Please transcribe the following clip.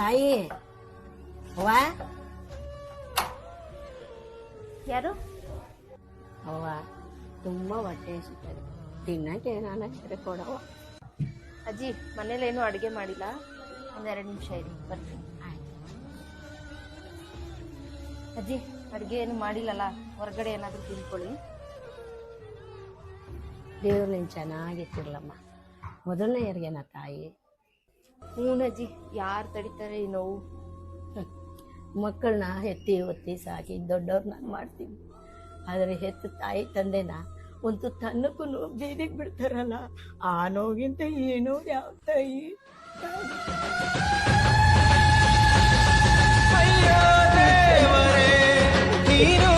ತಾಯಿ. ಅವ್ವ? ಯಾರು? ಅವ್ವ ತುಂಬಾ ಹೊಟ್ಟೆ ಹಸಿತದೆ ತಿನ್ನಕ್ಕೆ ನಾನು ಹೆಸರು ಕೊಡವ ಅಜ್ಜಿ ಮನೇಲೇನು ಅಡುಗೆ ಮಾಡಿಲ್ಲ? ಒಂದೆರಡು ನಿಮಿಷ ಇರಿ ಬರ್ತೀನಿ. ಅಜ್ಜಿ ಅಡುಗೆ ಏನು ಮಾಡಿಲ್ಲಲ್ಲ? ಹೊರಗಡೆ ಏನಾದರೂ ತಿಳ್ಕೊಳ್ಳಿ ದೇವ್ರು ನೀನು ಚೆನ್ನಾಗಿತ್ತಿರಲಮ್ಮ ಮೊದಲನೇ ಯಾರಿಗೇನ ತಾಯಿ. ಹ್ಞೂ ಅಜ್ಜಿ ಯಾರು ತಡಿತಾರೆ ಈ ನೋವು? ಮಕ್ಕಳನ್ನ ಎತ್ತಿ ಒತ್ತಿ ಸಾಕಿ ದೊಡ್ಡವ್ರನ್ನ ಮಾಡ್ತೀನಿ. ಆದರೆ ಹೆತ್ತು ತಾಯಿ ತಂದೆನ ಒಂದು ತನ್ನಕ್ಕೂ ನೋವು ಬೀದಿಗೆ ಬಿಡ್ತಾರಲ್ಲ ಆ ನೋವಿಗಿಂತ ಈ ನೋವು ಯಾವ ತಾಯಿ? ಅಯ್ಯೋ ದೇವರೇ ನೀನು